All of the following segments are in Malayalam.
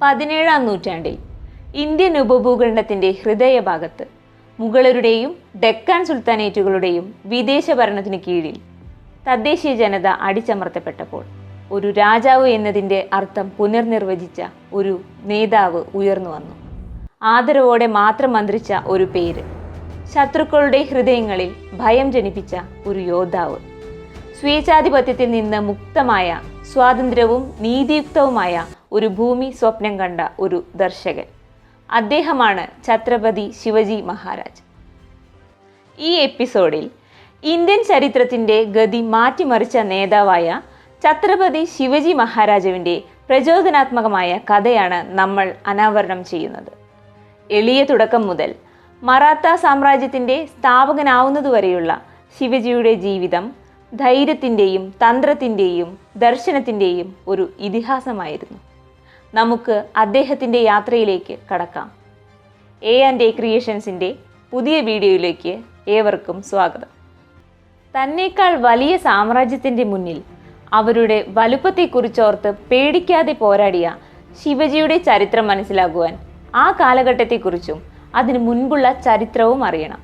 പതിനേഴാം നൂറ്റാണ്ടിൽ ഇന്ത്യൻ ഉപഭൂഖണ്ഡത്തിന്റെ ഹൃദയഭാഗത്ത് മുഗളരുടെയും ഡെക്കാൻ സുൽത്താനേറ്റുകളുടെയും വിദേശ ഭരണത്തിന് കീഴിൽ തദ്ദേശീയ ജനത അടിച്ചമർത്തപ്പെട്ടപ്പോൾ ഒരു രാജാവ് എന്നതിന്റെ അർത്ഥം പുനർനിർവചിച്ച ഒരു നേതാവ് ഉയർന്നു വന്നു. ആദരവോടെ മാത്രം മന്ത്രിച്ച ഒരു പേര്. ശത്രുക്കളുടെ ഹൃദയങ്ങളിൽ ഭയം ജനിപ്പിച്ച ഒരു യോദ്ധാവ്. സ്വേച്ഛാധിപത്യത്തിൽ നിന്ന് മുക്തമായ സ്വാതന്ത്ര്യവും നീതിയുക്തവുമായ ഒരു ഭൂമി സ്വപ്നം കണ്ട ഒരു ദർശകൻ. അദ്ദേഹമാണ് ഛത്രപതി ശിവജി മഹാരാജ്. ഈ എപ്പിസോഡിൽ ഇന്ത്യൻ ചരിത്രത്തിന്റെ ഗതി മാറ്റിമറിച്ച നേതാവായ ഛത്രപതി ശിവജി മഹാരാജാവിന്റെ പ്രചോദനാത്മകമായ കഥയാണ് നമ്മൾ അനാവരണം ചെയ്യുന്നത്. എളിയ തുടക്കം മുതൽ മറാത്ത സാമ്രാജ്യത്തിന്റെ സ്ഥാപകനാവുന്നതുവരെയുള്ള ശിവജിയുടെ ജീവിതം ധൈര്യത്തിന്റെയും തന്ത്രത്തിന്റെയും ദർശനത്തിന്റെയും ഒരു ഇതിഹാസമായിരുന്നു. നമുക്ക് അദ്ദേഹത്തിന്റെ യാത്രയിലേക്ക് കടക്കാം. എ ആൻഡ് എ ക്രിയേഷൻസിന്റെ പുതിയ വീഡിയോയിലേക്ക് ഏവർക്കും സ്വാഗതം. തന്നേക്കാൾ വലിയ സാമ്രാജ്യത്തിന്റെ മുന്നിൽ അവരുടെ വലുപ്പത്തെക്കുറിച്ചോർത്ത് പേടിക്കാതെ പോരാടിയ ശിവജിയുടെ ചരിത്രം മനസ്സിലാകുവാൻ ആ കാലഘട്ടത്തെക്കുറിച്ചും അതിനു മുൻപുള്ള ചരിത്രവും അറിയണം.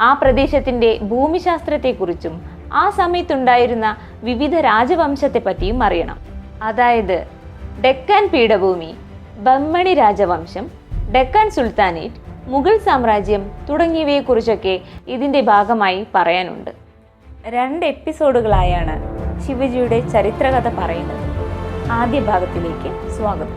ആ പ്രദേശത്തിന്റെ ഭൂമിശാസ്ത്രത്തെക്കുറിച്ചും ആ സമയത്തുണ്ടായിരുന്ന വിവിധ രാജവംശത്തെ പറ്റിയും അറിയണം. അതായത് ഡെക്കാൻ പീഠഭൂമി ബമ്മണി രാജവംശം ഡെക്കാൻ സുൽത്താനേറ്റ് മുഗൾ സാമ്രാജ്യം തുടങ്ങിയവയെക്കുറിച്ചൊക്കെ ഇതിന്റെ ഭാഗമായി പറയാനുണ്ട്. രണ്ട് എപ്പിസോഡുകളായാണ് ശിവജിയുടെ ചരിത്രകഥ പറയുന്നത്. ആദ്യ ഭാഗത്തിലേക്ക് സ്വാഗതം.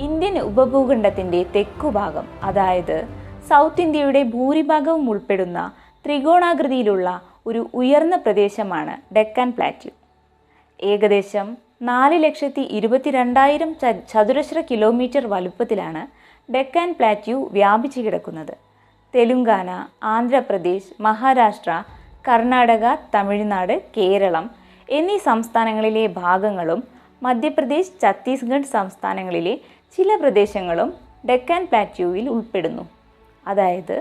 ഇന്ത്യൻ ഉപഭൂഖണ്ഡത്തിന്റെ തെക്കുഭാഗം അതായത് സൗത്ത് ഇന്ത്യയുടെ ഭൂരിഭാഗവും ഉൾപ്പെടുന്ന ത്രികോണാകൃതിയിലുള്ള ഒരു ഉയർന്ന പ്രദേശമാണ് ഡെക്കാൻ പ്ലാറ്റ്യൂ. ഏകദേശം നാല് ലക്ഷത്തി ഇരുപത്തിരണ്ടായിരം ചതുരശ്ര കിലോമീറ്റർ വലുപ്പത്തിലാണ് ഡെക്കാൻ പ്ലാറ്റ്യൂ വ്യാപിച്ചു കിടക്കുന്നത്. തെലുങ്കാന ആന്ധ്രാപ്രദേശ് മഹാരാഷ്ട്ര കർണാടക തമിഴ്നാട് കേരളം എന്നീ സംസ്ഥാനങ്ങളിലെ ഭാഗങ്ങളും മധ്യപ്രദേശ് ഛത്തീസ്ഗഡ് സംസ്ഥാനങ്ങളിലെ ചില പ്രദേശങ്ങളും ഡെക്കാൻ പ്ലാറ്റ്യൂവിൽ ഉൾപ്പെടുന്നു. അതായത്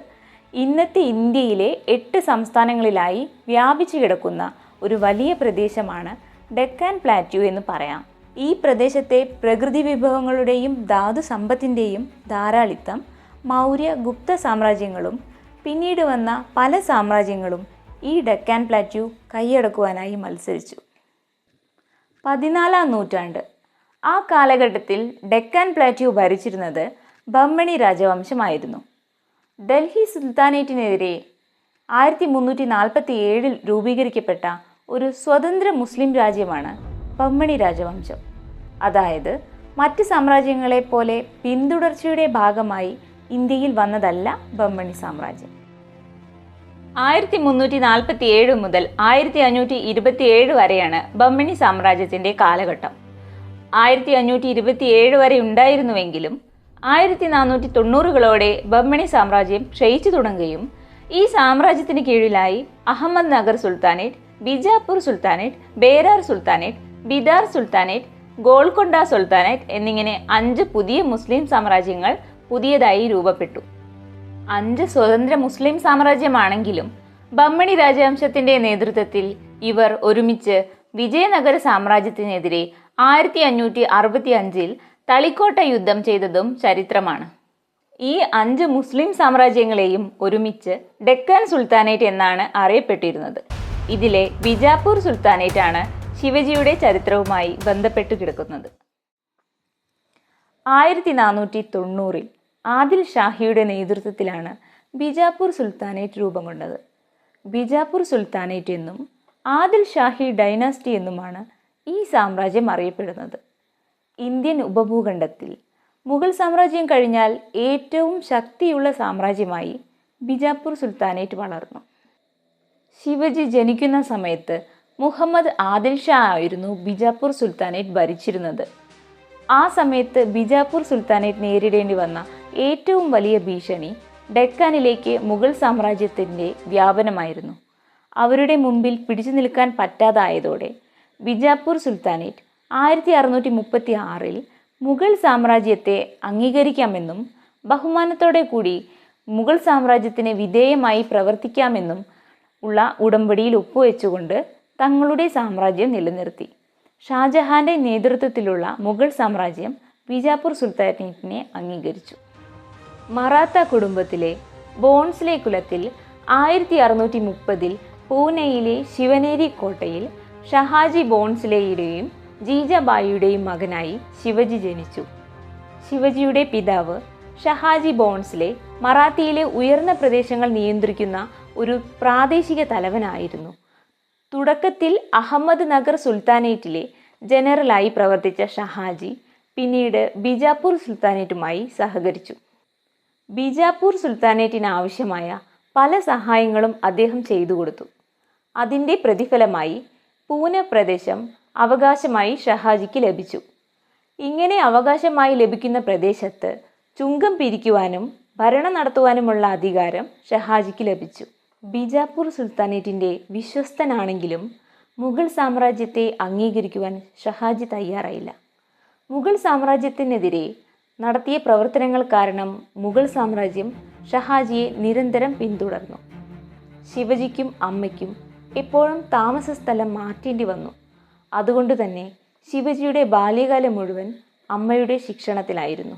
ഇന്നത്തെ ഇന്ത്യയിലെ എട്ട് സംസ്ഥാനങ്ങളിലായി വ്യാപിച്ചു കിടക്കുന്ന ഒരു വലിയ പ്രദേശമാണ് ഡെക്കാൻ പ്ലാറ്റ്യൂ എന്ന് പറയാം. ഈ പ്രദേശത്തെ പ്രകൃതി വിഭവങ്ങളുടെയും ധാതു സമ്പത്തിന്റെയും ധാരാളിത്തം മൗര്യ ഗുപ്ത സാമ്രാജ്യങ്ങളും പിന്നീട് വന്ന പല സാമ്രാജ്യങ്ങളും ഈ ഡെക്കാൻ പ്ലാറ്റ്യൂ കൈയടക്കുവാനായി മത്സരിച്ചു. പതിനാലാം നൂറ്റാണ്ട്. ആ കാലഘട്ടത്തിൽ ഡെക്കാൻ പ്ലാറ്റ്യൂ ഭരിച്ചിരുന്നത് ബമ്മണി രാജവംശമായിരുന്നു. ഡൽഹി സുൽത്താനേറ്റിനെതിരെ ആയിരത്തി മുന്നൂറ്റി നാൽപ്പത്തി ഏഴിൽ രൂപീകരിക്കപ്പെട്ട ഒരു സ്വതന്ത്ര മുസ്ലിം രാജ്യമാണ് പമ്മണി രാജവംശം. അതായത് മറ്റ് സാമ്രാജ്യങ്ങളെ പോലെ പിന്തുടർച്ചയുടെ ഭാഗമായി ഇന്ത്യയിൽ വന്നതല്ല ബമ്മണി സാമ്രാജ്യം. ആയിരത്തി മുന്നൂറ്റി നാൽപ്പത്തി ഏഴ് മുതൽ ആയിരത്തി അഞ്ഞൂറ്റി ഇരുപത്തി ഏഴ് വരെയാണ് ബമ്മണി സാമ്രാജ്യത്തിന്റെ കാലഘട്ടം. ആയിരത്തി അഞ്ഞൂറ്റി ഇരുപത്തി ഏഴ് വരെ ഉണ്ടായിരുന്നുവെങ്കിലും ആയിരത്തി നാനൂറ്റി തൊണ്ണൂറുകളോടെ ബമ്മണി സാമ്രാജ്യം ക്ഷയിച്ചു തുടങ്ങുകയും ഈ സാമ്രാജ്യത്തിന് കീഴിലായി Ahmednagar sultanate Bijapur sultanate Berar sultanate Bidar sultanate Golconda sultanate എന്നിങ്ങനെ അഞ്ച് പുതിയ മുസ്ലിം സാമ്രാജ്യങ്ങൾ പുതിയതായി രൂപപ്പെട്ടു. അഞ്ച് സ്വതന്ത്ര മുസ്ലിം സാമ്രാജ്യമാണെങ്കിലും ബമ്മണി രാജവംശത്തിന്റെ നേതൃത്വത്തിൽ ഇവർ ഒരുമിച്ച് വിജയനഗര സാമ്രാജ്യത്തിനെതിരെ ആയിരത്തി അഞ്ഞൂറ്റി അറുപത്തി അഞ്ചിൽ തളിക്കോട്ട യുദ്ധം ചെയ്തതും ചരിത്രമാണ്. ഈ അഞ്ച് മുസ്ലിം സാമ്രാജ്യങ്ങളെയും ഒരുമിച്ച് ഡെക്കാൻ സുൽത്താനേറ്റ് എന്നാണ് അറിയപ്പെട്ടിരുന്നത്. ഇതിലെ ബിജാപൂർ സുൽത്താനേറ്റാണ് ശിവജിയുടെ ചരിത്രവുമായി ബന്ധപ്പെട്ടു കിടക്കുന്നത്. ആയിരത്തി നാനൂറ്റി തൊണ്ണൂറിൽ ആദിൽ ഷാഹിയുടെ നേതൃത്വത്തിലാണ് ബിജാപൂർ സുൽത്താനേറ്റ് രൂപം കൊണ്ടത് ബിജാപൂർ സുൽത്താനേറ്റ് എന്നും ആദിൽ ഷാഹി ഡൈനാസ്റ്റി എന്നുമാണ് ഈ സാമ്രാജ്യം അറിയപ്പെടുന്നത്. ഇന്ത്യൻ ഉപഭൂഖണ്ഡത്തിൽ മുഗൾ സാമ്രാജ്യം കഴിഞ്ഞാൽ ഏറ്റവും ശക്തിയുള്ള സാമ്രാജ്യമായി ബിജാപൂർ സുൽത്താനേറ്റ് വളർന്നു. ശിവജി ജനിക്കുന്ന സമയത്ത് മുഹമ്മദ് ആദിൽ ഷാ ആയിരുന്നു ബിജാപൂർ സുൽത്താനേറ്റ് ഭരിച്ചിരുന്നത്. ആ സമയത്ത് ബിജാപൂർ സുൽത്താനേറ്റ് നേരിടേണ്ടി വന്ന ഏറ്റവും വലിയ ഭീഷണി ഡെക്കാനിലേക്ക് മുഗൾ സാമ്രാജ്യത്തിന്റെ വ്യാപനമായിരുന്നു. അവരുടെ മുമ്പിൽ പിടിച്ചു നിൽക്കാൻ പറ്റാതായതോടെ ബിജാപൂർ സുൽത്താനേറ്റ് ആയിരത്തി അറുന്നൂറ്റി മുപ്പത്തി ആറിൽ മുഗൾ സാമ്രാജ്യത്തെ അംഗീകരിക്കാമെന്നും ബഹുമാനത്തോടെ കൂടി മുഗൾ സാമ്രാജ്യത്തിന് വിധേയമായി പ്രവർത്തിക്കാമെന്നും ഉള്ള ഉടമ്പടിയിൽ ഒപ്പുവെച്ചുകൊണ്ട് തങ്ങളുടെ സാമ്രാജ്യം നിലനിർത്തി. ഷാജഹാന്റെ നേതൃത്വത്തിലുള്ള മുഗൾ സാമ്രാജ്യം ബീജാപ്പൂർ സുൽത്താനേറ്റിനെ അംഗീകരിച്ചു. മറാത്ത കുടുംബത്തിലെ ബോൺസ്ലെ കുലത്തിൽ ആയിരത്തി അറുന്നൂറ്റി മുപ്പതിൽ പൂനെയിലെ ശിവനേരി കോട്ടയിൽ ഷഹാജി ബോൺസ്ലെയുടെയും ജീജബായിയുടെയും മകനായി ശിവജി ജനിച്ചു. ശിവജിയുടെ പിതാവ് ഷഹാജി ബോൺസ്ലെ മറാത്തിയിലെ ഉയർന്ന പ്രദേശങ്ങൾ നിയന്ത്രിക്കുന്ന ഒരു പ്രാദേശിക തലവനായിരുന്നു. തുടക്കത്തിൽ അഹമ്മദ് നഗർ സുൽത്താനേറ്റിലെ ജനറലായി പ്രവർത്തിച്ച ഷഹാജി പിന്നീട് ബിജാപ്പൂർ സുൽത്താനേറ്റുമായി സഹകരിച്ചു. ബിജാപ്പൂർ സുൽത്താനേറ്റിന് ആവശ്യമായ പല സഹായങ്ങളും അദ്ദേഹം ചെയ്തു കൊടുത്തു. അതിന്റെ പ്രതിഫലമായി പൂനെ പ്രദേശം അവകാശമായി ഷഹാജിക്ക് ലഭിച്ചു. ഇങ്ങനെ അവകാശമായി ലഭിക്കുന്ന പ്രദേശത്ത് ചുങ്കം പിരിക്കുവാനും ഭരണം നടത്തുവാനുമുള്ള അധികാരം ഷഹാജിക്ക് ലഭിച്ചു. ബീജാപ്പൂർ സുൽത്താനേറ്റിന്റെ വിശ്വസ്തനാണെങ്കിലും മുഗൾ സാമ്രാജ്യത്തെ അംഗീകരിക്കുവാൻ ഷഹാജി തയ്യാറായില്ല. മുഗൾ സാമ്രാജ്യത്തിനെതിരെ നടത്തിയ പ്രവർത്തനങ്ങൾ കാരണം മുഗൾ സാമ്രാജ്യം ഷഹാജിയെ നിരന്തരം പിന്തുടർന്നു. ശിവജിക്കും അമ്മയ്ക്കും എപ്പോഴും താമസ സ്ഥലം മാറ്റേണ്ടി വന്നു. അതുകൊണ്ട് തന്നെ ശിവജിയുടെ ബാല്യകാലം മുഴുവൻ അമ്മയുടെ ശിക്ഷണത്തിലായിരുന്നു.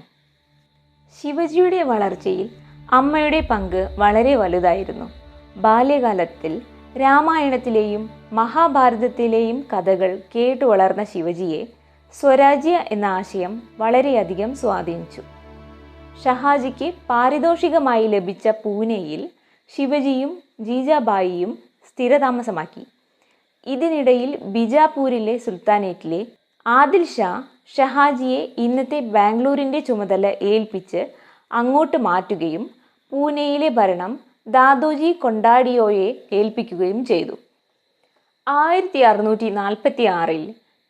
ശിവജിയുടെ വളർച്ചയിൽ അമ്മയുടെ പങ്ക് വളരെ വലുതായിരുന്നു. ബാല്യകാലത്തിൽ രാമായണത്തിലെയും മഹാഭാരതത്തിലെയും കഥകൾ കേട്ടു വളർന്ന ശിവജിയെ സ്വരാജ്യ എന്ന ആശയം വളരെയധികം സ്വാധീനിച്ചു. ഷഹാജിക്ക് പാരിതോഷികമായി ലഭിച്ച പൂനെയിൽ ശിവജിയും ജീജാബായിയും സ്ഥിരതാമസമാക്കി. ഇതിനിടയിൽ ബിജാപൂരിലെ സുൽത്താനേറ്റിലെ ആദിൽ ഷാ ഷഹാജിയെ ഇന്നത്തെ ബാംഗ്ലൂരിന്റെ ചുമതല ഏൽപ്പിച്ച് അങ്ങോട്ട് മാറ്റുകയും പൂനെയിലെ ഭരണം ദാദോജി കൊണ്ടാടിയോയെ ഏൽപ്പിക്കുകയും ചെയ്തു. ആയിരത്തി അറുന്നൂറ്റി നാൽപ്പത്തി ആറിൽ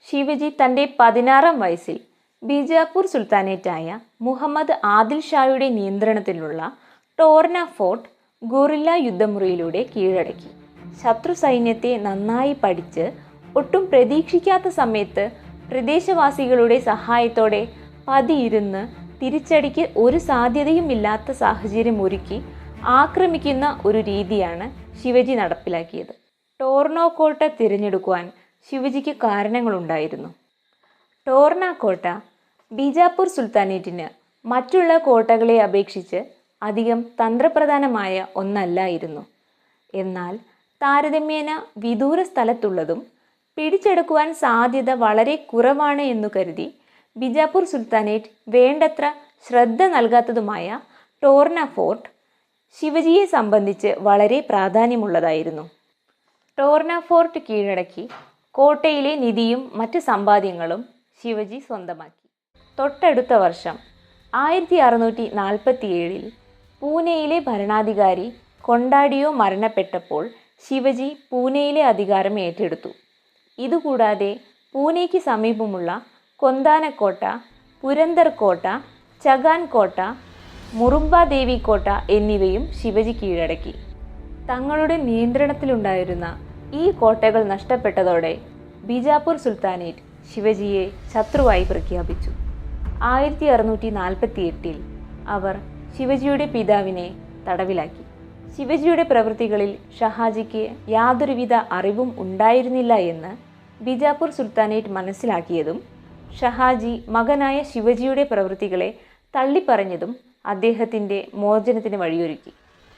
ശിവജി തന്റെ പതിനാറാം വയസ്സിൽ ബീജാപ്പൂർ സുൽത്താനേറ്റായ മുഹമ്മദ് ആദിൽ ഷായുടെ നിയന്ത്രണത്തിലുള്ള ടോർന ഫോർട്ട് ഗോറില്ല യുദ്ധമുറിയിലൂടെ കീഴടക്കി. ശത്രു സൈന്യത്തെ നന്നായി പഠിച്ച് ഒട്ടും പ്രതീക്ഷിക്കാത്ത സമയത്ത് പ്രദേശവാസികളുടെ സഹായത്തോടെ പതിയിരുന്ന് തിരിച്ചടിക്ക് ഒരു സാധ്യതയും ഇല്ലാത്ത സാഹചര്യം ഒരുക്കി ആക്രമിക്കുന്ന ഒരു രീതിയാണ് ശിവജി നടപ്പിലാക്കിയത്. ടോർണോ കോട്ട തിരഞ്ഞെടുക്കുവാൻ ശിവജിക്ക് കാരണങ്ങളുണ്ടായിരുന്നു. ടോർണ കോട്ട ബീജാപ്പൂർ സുൽത്താനേറ്റിന് മറ്റുള്ള കോട്ടകളെ അപേക്ഷിച്ച് അധികം തന്ത്രപ്രധാനമായ ഒന്നല്ലായിരുന്നു. എന്നാൽ താരതമ്യേന വിദൂര സ്ഥലത്തുള്ളതും പിടിച്ചെടുക്കുവാൻ സാധ്യത വളരെ കുറവാണ് എന്നു കരുതി ബിജാപ്പൂർ സുൽത്താനേറ്റ് വേണ്ടത്ര ശ്രദ്ധ നൽകാത്തതുമായ ടോർണ ഫോർട്ട് ശിവജിയെ സംബന്ധിച്ച് വളരെ പ്രാധാന്യമുള്ളതായിരുന്നു. ടോർണ ഫോർട്ട് കീഴടക്കി കോട്ടയിലെ നിധിയും മറ്റ് സമ്പാദ്യങ്ങളും ശിവജി സ്വന്തമാക്കി. തൊട്ടടുത്ത വർഷം ആയിരത്തി അറുന്നൂറ്റി നാൽപ്പത്തി ഏഴിൽ പൂനെയിലെ ഭരണാധികാരി കൊണ്ടാടിയോ മരണപ്പെട്ടപ്പോൾ ശിവജി പൂനെയിലെ അധികാരം ഏറ്റെടുത്തു. ഇതുകൂടാതെ പൂനെയ്ക്ക് സമീപമുള്ള കൊന്താനക്കോട്ട പുരന്തർ കോട്ട ചഗാൻ കോട്ട മുറുമ്പാദേവി കോട്ട എന്നിവയും ശിവജി കീഴടക്കി. തങ്ങളുടെ നിയന്ത്രണത്തിലുണ്ടായിരുന്ന ഈ കോട്ടകൾ നഷ്ടപ്പെട്ടതോടെ ബീജാപ്പൂർ സുൽത്താനേറ്റ് ശിവജിയെ ശത്രുവായി പ്രഖ്യാപിച്ചു. ആയിരത്തി അറുന്നൂറ്റി നാൽപ്പത്തി എട്ടിൽ അവർ ശിവജിയുടെ പിതാവിനെ തടവിലാക്കി. ശിവജിയുടെ പ്രവൃത്തികളിൽ ഷഹാജിക്ക് യാതൊരുവിധ അറിവും ഉണ്ടായിരുന്നില്ല എന്ന് ബിജാപൂർ സുൽത്താനേറ്റ് മനസ്സിലാക്കിയതും ഷഹാജി മകനായ ശിവജിയുടെ പ്രവൃത്തികളെ തള്ളിപ്പറഞ്ഞതും അദ്ദേഹത്തിന്റെ മോചനത്തിന് വഴിയൊരുക്കി.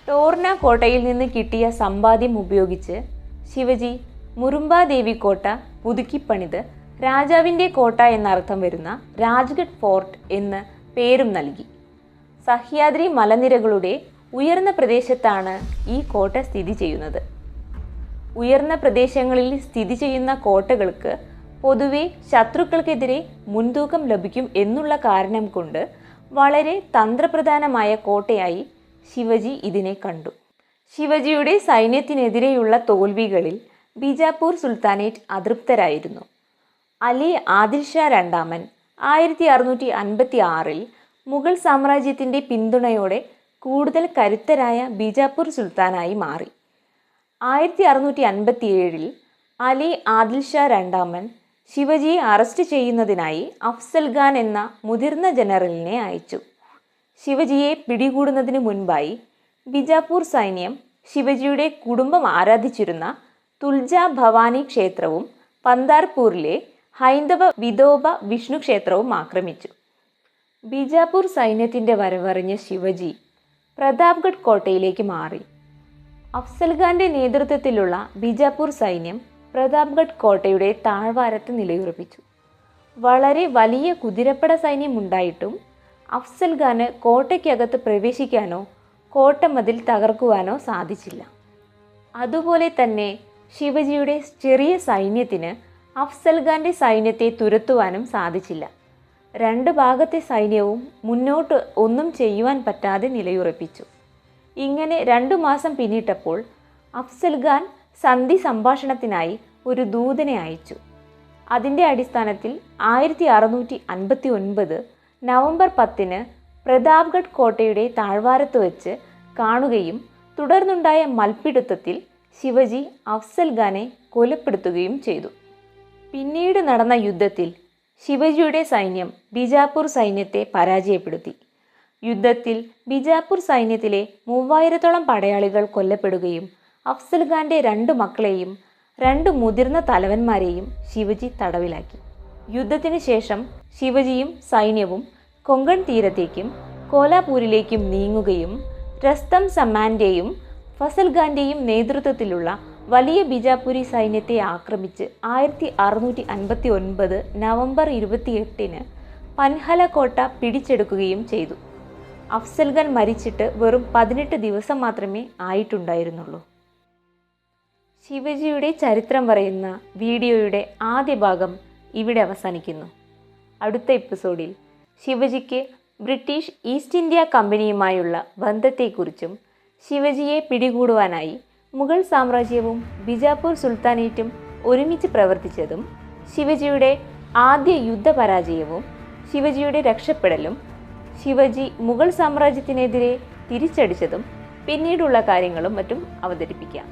ടോർണ കോട്ടയിൽ നിന്ന് കിട്ടിയ സമ്പാദ്യം ഉപയോഗിച്ച് ശിവജി മുറുമ്പാദേവി കോട്ട പുതുക്കിപ്പണിത് രാജാവിന്റെ കോട്ട എന്നർത്ഥം വരുന്ന രാജ്ഗഡ് ഫോർട്ട് എന്ന് പേരും നൽകി. സഹ്യാദ്രി മലനിരകളുടെ ഉയർന്ന പ്രദേശത്താണ് ഈ കോട്ട സ്ഥിതി ചെയ്യുന്നത്. ഉയർന്ന പ്രദേശങ്ങളിൽ സ്ഥിതി ചെയ്യുന്ന കോട്ടകൾക്ക് പൊതുവെ ശത്രുക്കൾക്കെതിരെ മുൻതൂക്കം ലഭിക്കും എന്നുള്ള കാരണം കൊണ്ട് വളരെ തന്ത്രപ്രധാനമായ കോട്ടയായി ശിവജി ഇതിനെ കണ്ടു. ശിവജിയുടെ സൈന്യത്തിനെതിരെയുള്ള തോൽവികളിൽ ബിജാപൂർ സുൽത്താനേറ്റ് അതൃപ്തരായിരുന്നു. അലി ആദിൽ ഷാ രണ്ടാമൻ ആയിരത്തി അറുന്നൂറ്റി അൻപത്തി ആറിൽ മുഗൾ സാമ്രാജ്യത്തിന്റെ പിന്തുണയോടെ കൂടുതൽ കരുത്തരായ ബിജാപൂർ സുൽത്താനായി മാറി. ആയിരത്തി അറുന്നൂറ്റി അൻപത്തി ഏഴിൽ അലി ആദിൽ ഷാ രണ്ടാമൻ ശിവജിയെ അറസ്റ്റ് ചെയ്യുന്നതിനായി അഫ്സൽ ഖാൻ എന്ന മുതിർന്ന ജനറലിനെ അയച്ചു. ശിവജിയെ പിടികൂടുന്നതിന് മുൻപായി ബിജാപൂർ സൈന്യം ശിവജിയുടെ കുടുംബം ആരാധിച്ചിരുന്ന തുൽജ ഭവാനി ക്ഷേത്രവും പന്താർപൂരിലെ ഹൈന്ദവ വിധോബ വിഷ്ണു ക്ഷേത്രവും ആക്രമിച്ചു. ബിജാപൂർ സൈന്യത്തിന്റെ വരവറിഞ്ഞ ശിവജി പ്രതാപ്ഗഡ് കോട്ടയിലേക്ക് മാറി. അഫ്സൽഖാന്റെ നേതൃത്വത്തിലുള്ള ബിജാപൂർ സൈന്യം പ്രതാപ്ഗഡ് കോട്ടയുടെ താഴ്വാരത്ത് നിലയുറപ്പിച്ചു. വളരെ വലിയ കുതിരപ്പട സൈന്യം ഉണ്ടായിട്ടും അഫ്സൽ ഖാന് കോട്ടയ്ക്കകത്ത് പ്രവേശിക്കാനോ കോട്ടമതിൽ തകർക്കുവാനോ സാധിച്ചില്ല. അതുപോലെ തന്നെ ശിവജിയുടെ ചെറിയ സൈന്യത്തിന് അഫ്സൽ ഖാന്റെ സൈന്യത്തെ തുരത്തുവാനും സാധിച്ചില്ല. രണ്ട് ഭാഗത്തെ സൈന്യവും മുന്നോട്ട് ഒന്നും ചെയ്യുവാൻ പറ്റാതെ നിലയുറപ്പിച്ചു. ഇങ്ങനെ രണ്ടു മാസം പിന്നിട്ടപ്പോൾ അഫ്സൽ ഖാൻ സന്ധി സംഭാഷണത്തിനായി ഒരു ദൂതനെ അയച്ചു. അതിന്റെ അടിസ്ഥാനത്തിൽ ആയിരത്തി അറുന്നൂറ്റി അൻപത്തി ഒൻപത് നവംബർ പത്തിന് പ്രതാപ്ഗഡ് കോട്ടയുടെ താഴ്വാരത്ത് വെച്ച് കാണുകയും തുടർന്നുണ്ടായ മൽപ്പിടുത്തത്തിൽ ശിവജി അഫ്സൽ ഖാനെ കൊലപ്പെടുത്തുകയും ചെയ്തു. പിന്നീട് നടന്ന യുദ്ധത്തിൽ ശിവജിയുടെ സൈന്യം ബിജാപൂർ സൈന്യത്തെ പരാജയപ്പെടുത്തി. യുദ്ധത്തിൽ ബിജാപൂർ സൈന്യത്തിലെ മൂവായിരത്തോളം പടയാളികൾ കൊല്ലപ്പെടുകയും അഫ്സൽ ഖാന്റെ രണ്ട് മക്കളെയും രണ്ട് മുതിർന്ന തലവന്മാരെയും ശിവജി തടവിലാക്കി. യുദ്ധത്തിന് ശേഷം ശിവജിയും സൈന്യവും കൊങ്കൺ തീരത്തേക്കും കോലാപൂരിലേക്കും നീങ്ങുകയും രസ്തം സമ്മാന്റെയും ഫസൽ ഖാന്റെയും നേതൃത്വത്തിലുള്ള വലിയ ബിജാപുരി സൈന്യത്തെ ആക്രമിച്ച് ആയിരത്തി അറുന്നൂറ്റി അൻപത്തി ഒൻപത് നവംബർ ഇരുപത്തിയെട്ടിന് പൻഹല കോട്ട പിടിച്ചെടുക്കുകയും ചെയ്തു. അഫ്സൽ ഖാൻ മരിച്ചിട്ട് വെറും പതിനെട്ട് ദിവസം മാത്രമേ ആയിട്ടുണ്ടായിരുന്നുള്ളൂ. ശിവജിയുടെ ചരിത്രം പറയുന്ന വീഡിയോയുടെ ആദ്യ ഭാഗം ഇവിടെ അവസാനിക്കുന്നു. അടുത്ത എപ്പിസോഡിൽ ശിവജിക്ക് ബ്രിട്ടീഷ് ഈസ്റ്റ് ഇന്ത്യ കമ്പനിയുമായുള്ള ബന്ധത്തെക്കുറിച്ചും ശിവജിയെ പിടികൂടുവാനായി മുഗൾ സാമ്രാജ്യവും ബിജാപൂർ സുൽത്താനേറ്റും ഒരുമിച്ച് പ്രവർത്തിച്ചതും ശിവജിയുടെ ആദ്യ യുദ്ധപരാജയവും ശിവജിയുടെ രക്ഷപ്പെടലും ശിവജി മുഗൾ സാമ്രാജ്യത്തിനെതിരെ തിരിച്ചടിച്ചതും പിന്നീടുള്ള കാര്യങ്ങളും മറ്റും അവതരിപ്പിക്കാം.